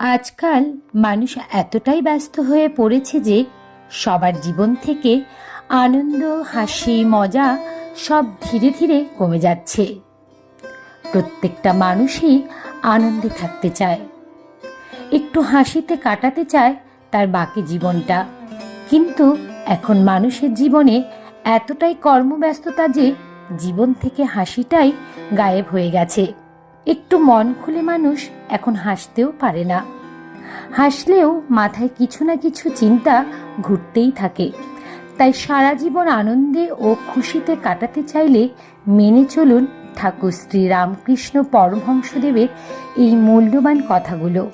আজকাল মানুষ এতটাই ব্যস্ত হয়ে পড়েছে যে সবার জীবন থেকে আনন্দ, হাসি, মজা সব ধীরে ধীরে কমে যাচ্ছে। প্রত্যেকটা মানুষই আনন্দে থাকতে চায়। একটু হাসিতে কাটাতে চায় তার বাকি জীবনটা। কিন্তু এখন মানুষের জীবনে এতটাই কর্মব্যস্ততা যে জীবন থেকে হাসিটাই গায়েব হয়ে গেছে। একটু মন খুলে মানুষ এখন হাসতেও পারে না। হাসলেও মাথায় কিছু না কিছু চিন্তা ঘুরতেই থাকে। তাই সারা জীবন আনন্দে ও খুশিতে কাটাতে চাইলে মেনে চলুন ঠাকুর শ্রী রামকৃষ্ণ পরমহংসদেবের এই মূল্যবান কথাগুলো।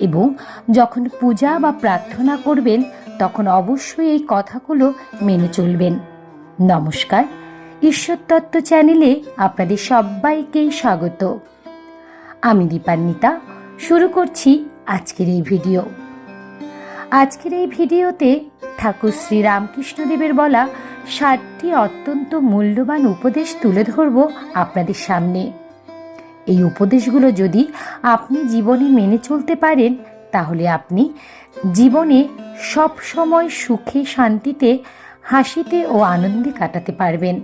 এবং যখন পূজা বা প্রার্থনা করবেন, তখন অবশ্যই এই কথাগুলো মেনে চলবেন। নমস্কার। ঈশ্বর তত্ত্ব চ্যানেলে আপনাদের সবাইকেই স্বাগত। আমি দীপান্বিতা, শুরু করছি আজকের এই ভিডিও। আজকের এই ভিডিওতে ঠাকুর শ্রী রামকৃষ্ণদেবের বলা ষাটটি অত্যন্ত মূল্যবান উপদেশ তুলে ধরব আপনাদের সামনে। এই উপদেশগুলো যদি আপনি জীবনে মেনে চলতে পারেন, তাহলে আপনি জীবনে সব সময় সুখে শান্তিতে, হাসিতে ও আনন্দে কাটাতে পারবেন।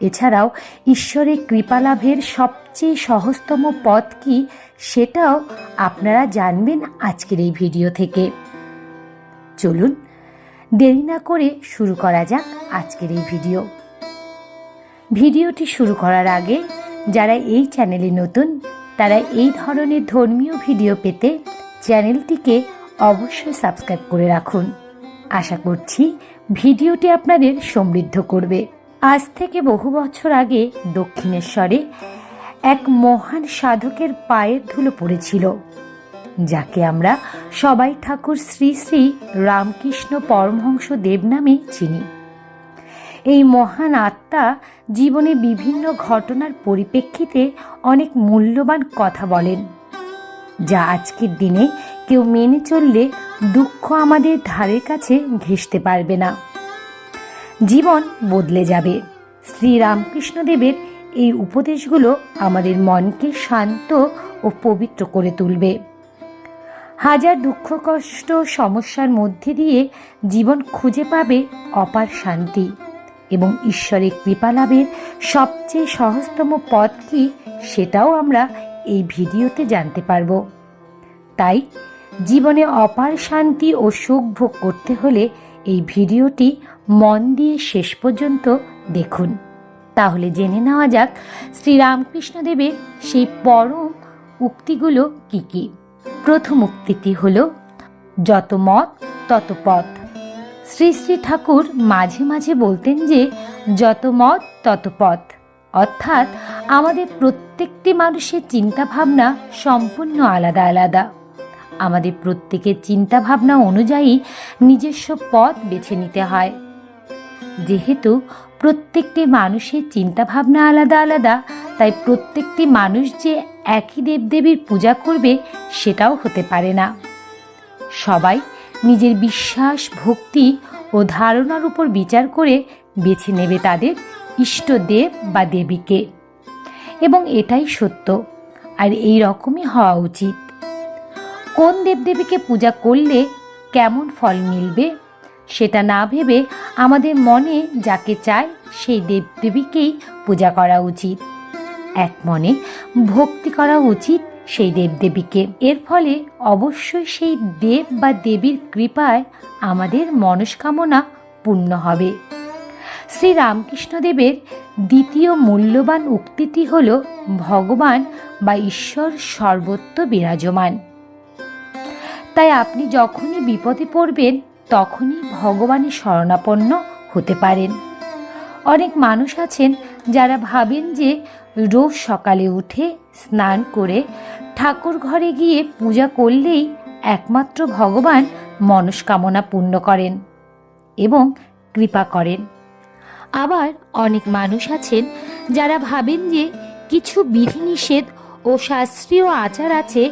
এছাড়াও ঈশ্বরের কৃপালাভের সবচেয়ে সহজতম পথ কি সেটাও আপনারা জানবেন আজকের এই ভিডিও থেকে। চলুন, দেরি না করে শুরু করা যাক আজকের এই ভিডিও। ভিডিওটি শুরু করার আগে যারা এই চ্যানেলে নতুন, তারা এই ধরনের ধর্মীয় ভিডিও পেতে চ্যানেলটিকে অবশ্যই সাবস্ক্রাইব করে রাখুন। আশা করছি ভিডিওটি আপনাদের সমৃদ্ধ করবে। আজ থেকে বহু বছর আগে দক্ষিণেশ্বরে এক মহান সাধকের পায়ের ধুলো পড়েছিল, যাকে আমরা সবাই ঠাকুর শ্রী শ্রী রামকৃষ্ণ পরমহংস দেব নামে চিনি। এই মহান আত্মা জীবনে বিভিন্ন ঘটনার পরিপ্রেক্ষিতে অনেক মূল্যবান কথা বলেন, যা আজকের দিনে কেউ মেনে চললে দুঃখ আমাদের ধারের কাছে ঘেঁষতে পারবে না। জীবন বদলে যাবে। শ্রী রামকৃষ্ণদেবের এই উপদেশগুলো আমাদের মনকে শান্ত ও পবিত্র করে তুলবে। হাজার দুঃখ, কষ্ট, সমস্যার মধ্যে দিয়ে জীবন খুঁজে পাবে অপার শান্তি এবং ঈশ্বরের কৃপা লাভের সবচেয়ে সহজতম পথ কি সেটাও আমরা এই ভিডিওতে জানতে পারব। তাই জীবনে অপার শান্তি ও সুখ ভোগ করতে হলে এই ভিডিওটি মন দিয়ে শেষ পর্যন্ত দেখুন। তাহলে জেনে নেওয়া যাক শ্রীরামকৃষ্ণদেবের সেই পরম উক্তিগুলো কি কি। প্রথম উক্তিটি হল, যত মত, তত পথ। শ্রী শ্রী ঠাকুর মাঝে মাঝে বলতেন যে, যত মত, তত পথ। অর্থাৎ আমাদের প্রত্যেকটি মানুষের চিন্তাভাবনা সম্পূর্ণ আলাদা আলাদা। আমাদের প্রত্যেকের চিন্তাভাবনা অনুযায়ী নিজস্ব পথ বেছে নিতে হয়। যেহেতু প্রত্যেকটি মানুষের চিন্তাভাবনা আলাদা আলাদা, তাই প্রত্যেকটি মানুষ যে একই দেবদেবীর পূজা করবে সেটাও হতে পারে না। সবাই নিজের বিশ্বাস, ভক্তি ও ধারণার উপর বিচার করে বেছে নেবে তাদের ইষ্ট দেব বা দেবীকে। এবং এটাই সত্য। আর এই রকমই হওয়া উচিত। কোন দেবদেবীকে পূজা করলে কেমন ফল মিলবে সেটা না ভেবে আমাদের মনে যাকে চায় সেই দেবদেবীকেই পূজা করা উচিত। এক মনে ভক্তি করা উচিত সেই দেবদেবীকে। এর ফলে অবশ্যই সেই দেব বা দেবীর কৃপায় আমাদের মনস্কামনা পূর্ণ হবে। শ্রী রামকৃষ্ণদেবের দ্বিতীয় মূল্যবান উক্তিটি হল, ভগবান বা ঈশ্বর সর্বত্র বিরাজমান। তাই আপনি যখনই বিপদে পড়বেন, তখনই ভগবানের শরণাপন্ন হতে পারেন। অনেক মানুষ আছেন যারা ভাবেন যে রোজ সকালে উঠে স্নান করে ঠাকুর ঘরে গিয়ে পূজা করলেই একমাত্র ভগবান মনস্কামনা পূর্ণ করেন এবং কৃপা করেন। আবার অনেক মানুষ আছেন যারা ভাবেন যে কিছু বিধিনিষেধ ও শাস্ত্রীয় আচার আছে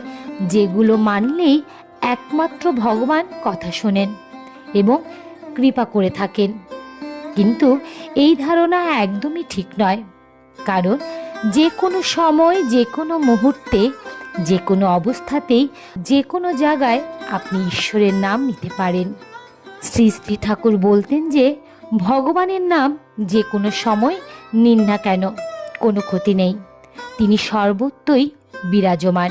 যেগুলো মানলেই একমাত্র ভগবান কথা শোনেন এবং কৃপা করে থাকেন। কিন্তু এই ধারণা একদমই ঠিক নয়, কারণ যে কোনো সময় যে কোনো মুহূর্তে যে কোনো অবস্থাতেই যে কোনো জায়গায় আপনি ঈশ্বরের নাম নিতে পারেন। শ্রী শ্রী ঠাকুর বলতেন যে, ভগবানের নাম যে কোনো সময় নিন না কেন, কোনো ক্ষতি নেই। তিনি সর্বত্রই বিরাজমান।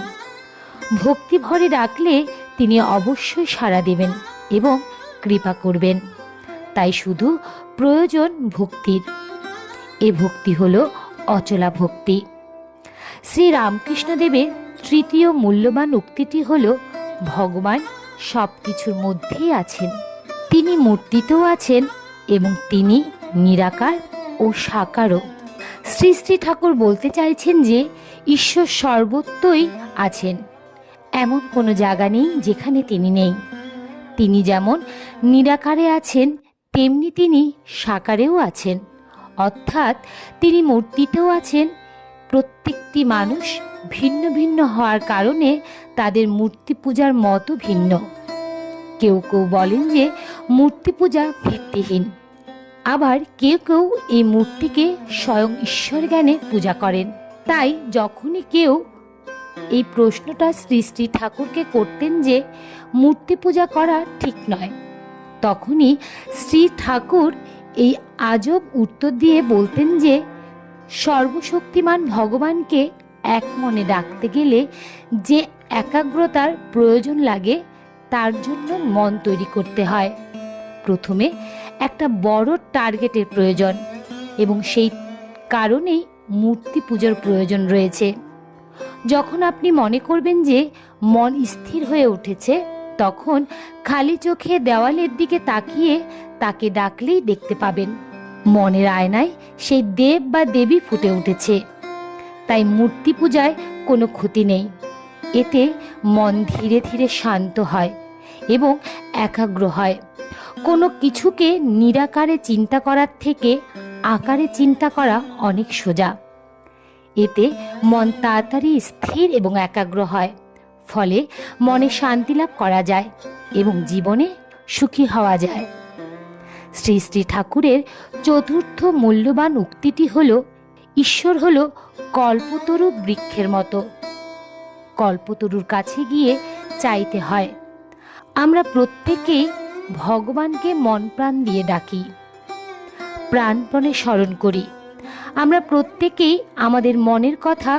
ভক্তি ভরে ডাকলে তিনি অবশ্যই সাড়া দেবেন এবং কৃপা করবেন। তাই শুধু প্রয়োজন ভক্তির। এ ভক্তি হল অচলা ভক্তি। শ্রী রামকৃষ্ণদেবের তৃতীয় মূল্যবান উক্তিটি হল, ভগবান সব কিছুর মধ্যেই আছেন। তিনি মূর্তিতেও আছেন এবং তিনি নিরাকার ও সাকারও। শ্রী শ্রী ঠাকুর বলতে চাইছেন যে, ঈশ্বর সর্বত্রই আছেন। এমন কোনো জায়গা নেই যেখানে তিনি নেই। তিনি যেমন নিরাকারে আছেন, তেমনি তিনি সাকারেও আছেন। অর্থাৎ তিনি মূর্তিতেও আছেন। প্রত্যেকটি মানুষ ভিন্ন ভিন্ন হওয়ার কারণে তাদের মূর্তি পূজার মতো ভিন্ন। কেউ কেউ বলেন যে মূর্তি পূজা ভিত্তিহীন। আবার কেউ কেউ এই মূর্তিকে স্বয়ং ঈশ্বর জ্ঞানে পূজা করেন। তাই যখনই কেউ এই প্রশ্নটা শ্রী শ্রী ঠাকুরকে করতেন যে মূর্তি পূজা করা ঠিক নয়। তখনই শ্রী ঠাকুর এই আজব উত্তর দিয়ে বলতেন যে সর্বশক্তিমান ভগবানকে এক মনে ডাকতে গেলে যে একাগ্রতার প্রয়োজন লাগে, তার জন্য মন তৈরি করতে হয়। প্রথমে একটা বড় টার্গেটের প্রয়োজন এবং সেই কারণেই মূর্তি পুজোর প্রয়োজন রয়েছে। যখন আপনি মনে করবেন যে মন স্থির হয়ে উঠেছে, তখন খালি চোখে দেওয়ালের দিকে তাকিয়ে তাকে ডাকলেই দেখতে পাবেন। মনের আয়নায় সেই দেব বা দেবী ফুটে উঠেছে। তাই মূর্তি পূজায় কোনো ক্ষতি নেই। এতে মন ধীরে ধীরে শান্ত হয় এবং একাগ্র হয়। কোনো কিছুকে নিরাকারে চিন্তা করার থেকে আকারে চিন্তা করা অনেক সোজা। এতে মন তাড়াতাড়ি স্থির এবং একাগ্র হয়। ফলে মনে শান্তি লাভ করা যায় এবং জীবনে সুখী হওয়া যায়। শ্রী শ্রী ঠাকুরের চতুর্থ মূল্যবান উক্তিটি হল, ঈশ্বর হল কল্পতরু বৃক্ষের মতো। কল্পতরুর কাছে গিয়ে চাইতে হয়। আমরা প্রত্যেকেই ভগবানকে মন প্রাণ দিয়ে ডাকি। প্রাণপণে স্মরণ করি। আমরা প্রত্যেকেই আমাদের মনের কথা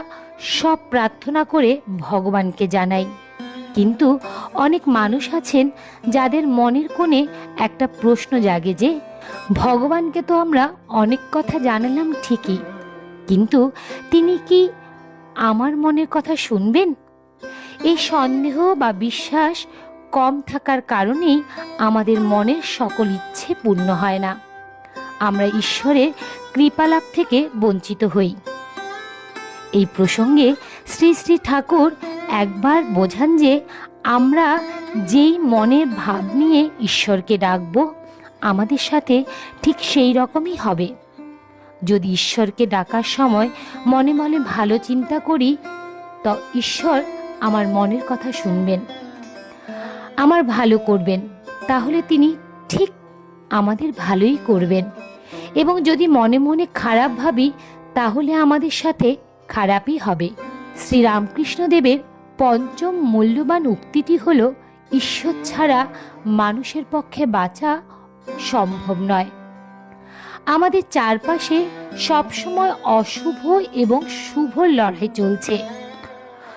সব প্রার্থনা করে ভগবানকে জানাই। কিন্তু অনেক মানুষ আছেন যাদের মনের কোণে একটা প্রশ্ন জাগে যে, ভগবানকে তো আমরা অনেক কথা জানালাম ঠিকই, কিন্তু তিনি কি আমার মনের কথা শুনবেন? এই সন্দেহ বা বিশ্বাস কম থাকার কারণেই আমাদের মনের সকল ইচ্ছে পূর্ণ হয় না। আমরা ঈশ্বরের কৃপালাভ থেকে বঞ্চিত হই। এই প্রসঙ্গে শ্রী শ্রী ঠাকুর একবার বোঝান যে আমরা যেই মনের ভাব নিয়ে ঈশ্বরকে ডাকব, আমাদের সাথে ঠিক সেই রকমই হবে। যদি ঈশ্বরকে ডাকার সময় মনে মনে ভালো চিন্তা করি, তো ঈশ্বর আমার মনের কথা শুনবেন। আমার ভালো করবেন। তাহলে তিনি ঠিক আমাদের ভালোই করবেন। এবং যদি মনে মনে খারাপ ভাবি, তাহলে আমাদের সাথে খারাপই হবে। শ্রীরামকৃষ্ণদেবের পঞ্চম মূল্যবান উক্তিটি হল, ঈশ্বর ছাড়া মানুষের পক্ষে বাঁচা সম্ভব নয়। আমাদের চারপাশে সবসময় অশুভ এবং শুভ লড়াই চলছে।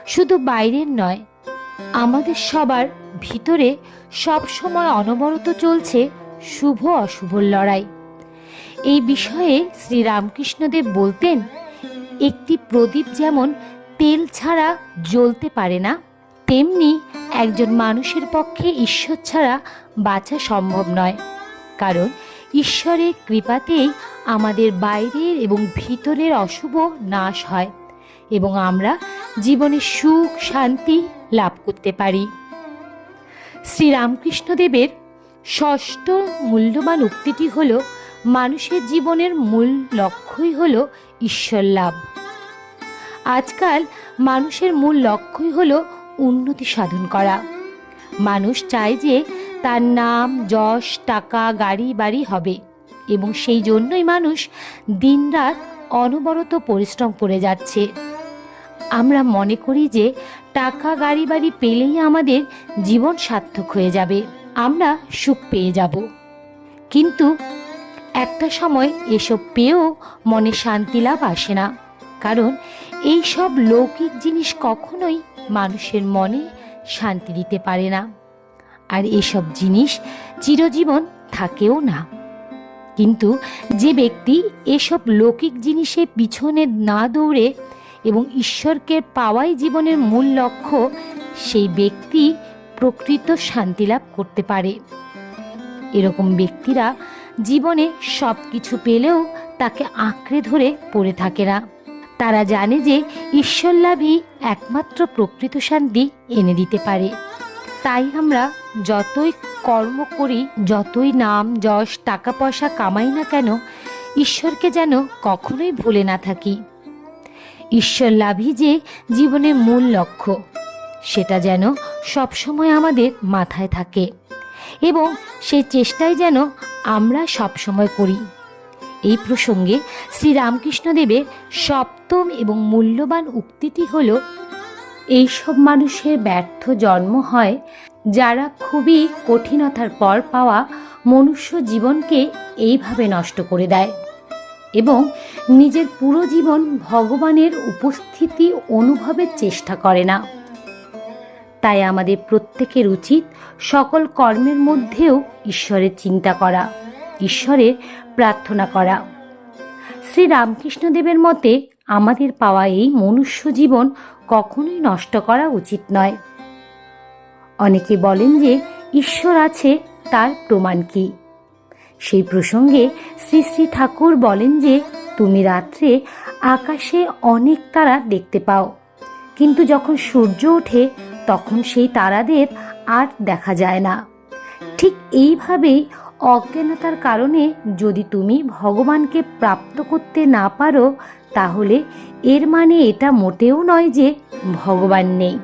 শুধু বাইরের নয়, আমাদের সবার ভিতরে সবসময় অনবরত চলছে শুভ অশুভ লড়াই। এই বিষয়ে শ্রী রামকৃষ্ণদেব বলতেন, একটি প্রদীপ যেমন তেল ছাড়া জ্বলতে পারে না, তেমনি একজন মানুষের পক্ষে ঈশ্বর ছাড়া বাঁচা সম্ভব নয়। কারণ ঈশ্বরের কৃপাতেই আমাদের বাইরের এবং ভিতরের অশুভ নাশ হয় এবং আমরা জীবনে সুখ, শান্তি লাভ করতে পারি। শ্রীরামকৃষ্ণদেবের ষষ্ঠ মূল্যবান উক্তিটি হল, মানুষের জীবনের মূল লক্ষ্যই হল ঈশ্বর লাভ। আজকাল মানুষের মূল লক্ষ্যই হল উন্নতি সাধন করা। মানুষ চায় যে তার নাম, যশ, টাকা, গাড়ি, বাড়ি হবে এবং সেই জন্যই মানুষ দিনরাত অনবরত পরিশ্রম করে যাচ্ছে। আমরা মনে করি যে টাকা, গাড়ি, বাড়ি পেলেই আমাদের জীবন সার্থক হয়ে যাবে। আমরা সুখ পেয়ে যাব। কিন্তু একটা সময় এসব পেয়েও মনে শান্তি লাভ আসে না। কারণ এই সব লৌকিক জিনিস কখনোই মানুষের মনে শান্তি দিতে পারে না। আর এসব জিনিস চিরজীবন থাকেও না। কিন্তু যে ব্যক্তি এসব লৌকিক জিনিসের পিছনে না দৌড়ে এবং ঈশ্বরকে পাওয়াই জীবনের মূল লক্ষ্য, সেই ব্যক্তি প্রকৃত শান্তি লাভ করতে পারে। এরকম ব্যক্তিরা জীবনে সব কিছু পেলেও তাকে আঁকড়ে ধরে পড়ে থাকে না। তারা জানে যে ঈশ্বর লাভই একমাত্র প্রকৃত শান্তি এনে দিতে পারে। তাই আমরা যতই কর্ম করি, যতই নাম, যশ, টাকা, পয়সা কামাই না কেন, ঈশ্বরকে যেন কখনোই ভুলে না থাকি। ঈশ্বর লাভই যে জীবনের মূল লক্ষ্য, সেটা যেন সবসময় আমাদের মাথায় থাকে এবং সেই চেষ্টাই যেন আমরা সবসময় করি। এই প্রসঙ্গে শ্রী রামকৃষ্ণদেবের সপ্তম এবং মূল্যবান উক্তিটি হল, এইসব মানুষের ব্যর্থ জন্ম হয় যারা খুবই কঠিনতার পর পাওয়া মনুষ্য জীবনকে এইভাবে নষ্ট করে দেয় এবং নিজের পুরো জীবন ভগবানের উপস্থিতি অনুভবের চেষ্টা করে না। তাই আমাদের প্রত্যেকের উচিত সকল কর্মের মধ্যেও ঈশ্বরের চিন্তা করা, ঈশ্বরের প্রার্থনা করা। শ্রী রামকৃষ্ণদেবের মতে, আমাদের পাওয়া এই মনুষ্য জীবন কখনোই নষ্ট করা উচিত নয়। অনেকে বলেন যে, ঈশ্বর আছে, তার প্রমাণ কি? সেই প্রসঙ্গে শ্রী শ্রী ঠাকুর বলেন যে, তুমি রাত্রে আকাশে অনেক তারা দেখতে পাও। কিন্তু যখন সূর্য ওঠে তখন সেই তারাদের আর দেখা যায় না। ঠিক এইভাবেই অজ্ঞানতার কারণে যদি তুমি ভগবানকে প্রাপ্ত করতে না পারো, তাহলে এর মানে এটা মোটেও নয় যে ভগবান নেই।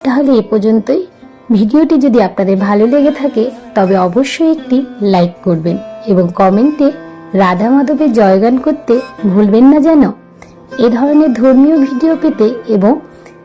তাহলে এ পর্যন্তই। ভিডিওটি যদি আপনাদের ভালো লেগে থাকে, তবে অবশ্যই একটি লাইক করবেন এবং কমেন্টে রাধা মাধবের জয়গান করতে ভুলবেন না যেন। এ ধরনের ধর্মীয় ভিডিও পেতে এবং